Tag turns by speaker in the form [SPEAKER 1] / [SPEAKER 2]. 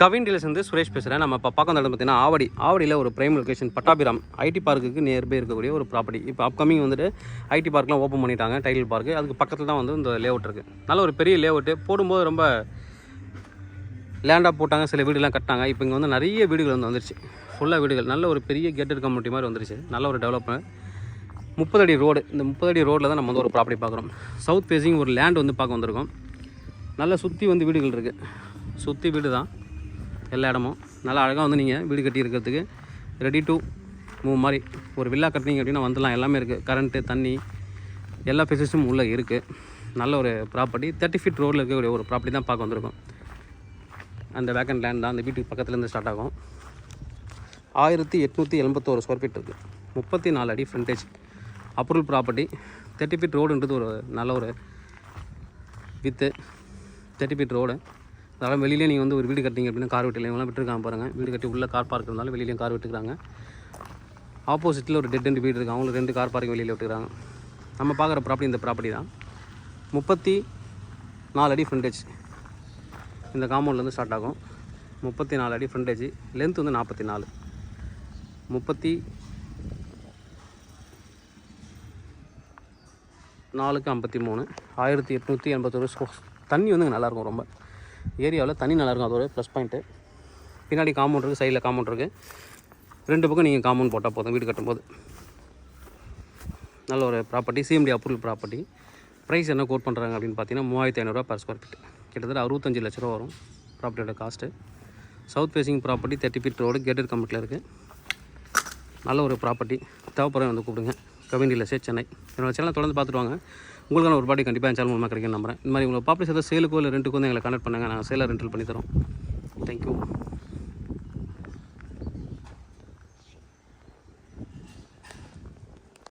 [SPEAKER 1] Kavin dealers வந்து சுரேஷ் பேசுகிறேன் நம்ம இப்போ பார்க்க இடம் பார்த்தீங்கன்னா ஆவடி. ஆவடியில் ஒரு பிரைம் லொக்கேஷன் பட்டாபிராம். ஐடி பார்க்குக்கு நியர்பை இருக்கக்கூடிய ஒரு ப்ராப்பர்ட்டி இப்போ அப்கமிங் வந்துட்டு ஐடி பார்க்லாம் ஓப்பன் பண்ணிட்டாங்க டைட்டில் பார்க்கு அதுக்கு பக்கத்தில் தான் வந்து இந்த லேஅவுட் இருக்குது நல்ல ஒரு பெரிய லேஅவுட்டு போடும்போது ரொம்ப லேண்டாக போட்டாங்க சில வீடுலாம் கட்டினாங்க. இப்போ இங்கே வந்து நிறைய வீடுகள் வந்து வந்துருச்சு. ஃபுல்லாக வீடுகள். நல்ல ஒரு பெரிய கேட்டட் கம்யூனிட்டி மாதிரி வந்துருச்சு. நல்ல ஒரு டெவலப்மெண்ட் முப்பது அடி ரோடு இந்த முப்பது அடி ரோட்டில் தான் நம்ம வந்து ஒரு ப்ராப்பர்ட்டி பார்க்குறோம். சவுத் ஃபேஸிங் ஒரு லேண்ட் வந்து பார்க்க வந்திருக்கோம். நல்லா சுற்றி வந்து வீடுகள் இருக்குது சுற்றி வீடு தான் எல்லா இடமும். நல்லா அழகாக வந்து நீங்கள் வீடு கட்டி இருக்கிறதுக்கு ரெடி டு மூவ் மாதிரி ஒரு வில்லா கட்டினீங்க அப்படின்னா வந்துடலாம். எல்லாமே இருக்குது கரண்ட்டு தண்ணி எல்லா ஃபெசிலிட்டிஸும் உள்ளே இருக்குது நல்ல ஒரு ப்ராப்பர்ட்டி தேர்ட்டி ஃபீட் ரோடில் இருக்கக்கூடிய ஒரு ப்ராப்பர்ட்டி தான் பார்க்க வந்திருக்கோம். அந்த வேக்கண்ட் லேண்ட் தான். அந்த வீட்டுக்கு பக்கத்துலேருந்து ஸ்டார்ட் ஆகும். ஆயிரத்தி எட்நூற்றி எண்பத்தோரு ஸ்கொயர் ஃபீட் இருக்குது முப்பத்தி நாலு அடி frontage approval property thirty feet ரோடுன்றது ஒரு நல்ல ஒரு வித்து தேர்ட்டி ஃபீட் ரோடு அதனால் வெளியிலே நீங்கள் வந்து ஒரு வீடு கட்டிங்க அப்படின்னா கார் விட்டு இவங்களாம் விட்டுருக்காங்க பாருங்கள் வீடு கட்டி உள்ள கார் பார்க் இருந்தாலும் வெளியிலையும் கார் விட்டுக்கிறாங்க ஆப்போசிட்டில் ஒரு டெட் ரெண்டு வீடு இருக்குது அவங்களுக்கு ரெண்டு கார் பார்க்கிங் வெளியில் விட்டுக்கிறாங்க நம்ம பார்க்குற ப்ராப்பர்ட்டி இந்த ப்ராப்பர்ட்டி தான். முப்பத்தி நாலு அடி ஃப்ரண்டேஜ் இந்த காம்பவுண்ட்லேருந்து ஸ்டார்ட் ஆகும். முப்பத்தி நாலு அடி ஃப்ரண்டேஜ் லென்த் வந்து நாற்பத்தி நாலு. முப்பத்தி நாலுக்கு ஐம்பத்தி மூணு. ஆயிரத்தி எட்நூற்றி எண்பத்தொரு தண்ணி வந்து நல்லாயிருக்கும் ரொம்ப. ஏரியாவில் தண்ணி நல்லாயிருக்கும் அதோட ப்ளஸ் பாயிண்ட்டு பின்னாடி காம்பவுண்ட் இருக்குது சைடில் காம்பவுண்ட் இருக்குது ரெண்டு பக்கம் நீங்கள் காம்பவுண்ட் போட்டால் போதும் வீடு கட்டும்போது. நல்ல ஒரு property CMD approval property price என்ன கோட் பண்ணுறாங்க அப்படின்னு பார்த்தீங்கன்னா மூவாயிரத்தி ஐநூறுரூவா பர் ஸ்கொயர் ஃபீட் கிட்டத்தட்ட அறுபத்தஞ்சு லட்ச ரூபா வரும் ப்ராப்பர்ட்டியோட cost south facing property thirty feet road gated கம்பெனியில் இருக்குது நல்ல ஒரு ப்ராப்பர்ட்டி தேவைப்படுற வந்து கூப்பிடுங்க. கவிண்டியில் சே சென்னை. என்னோட சேனலை தொடர்ந்து பார்த்துட்டு வாங்க. உங்களுக்கான ஒரு பாட்டி கண்டிப்பாக என் சேனல் மூலமாக கிடைக்கும் நம்புறேன். இந்த மாதிரி உங்களை ப்ராப்பர்ட்டிஸ் ஏதாவது சேலுக்கோ இல்லை ரெண்டுக்கோ வந்து எங்களை கனெக்ட் பண்ணுங்கள் நாங்கள் சேலை ரெண்டல் பண்ணித்தரோம் தேங்க்யூ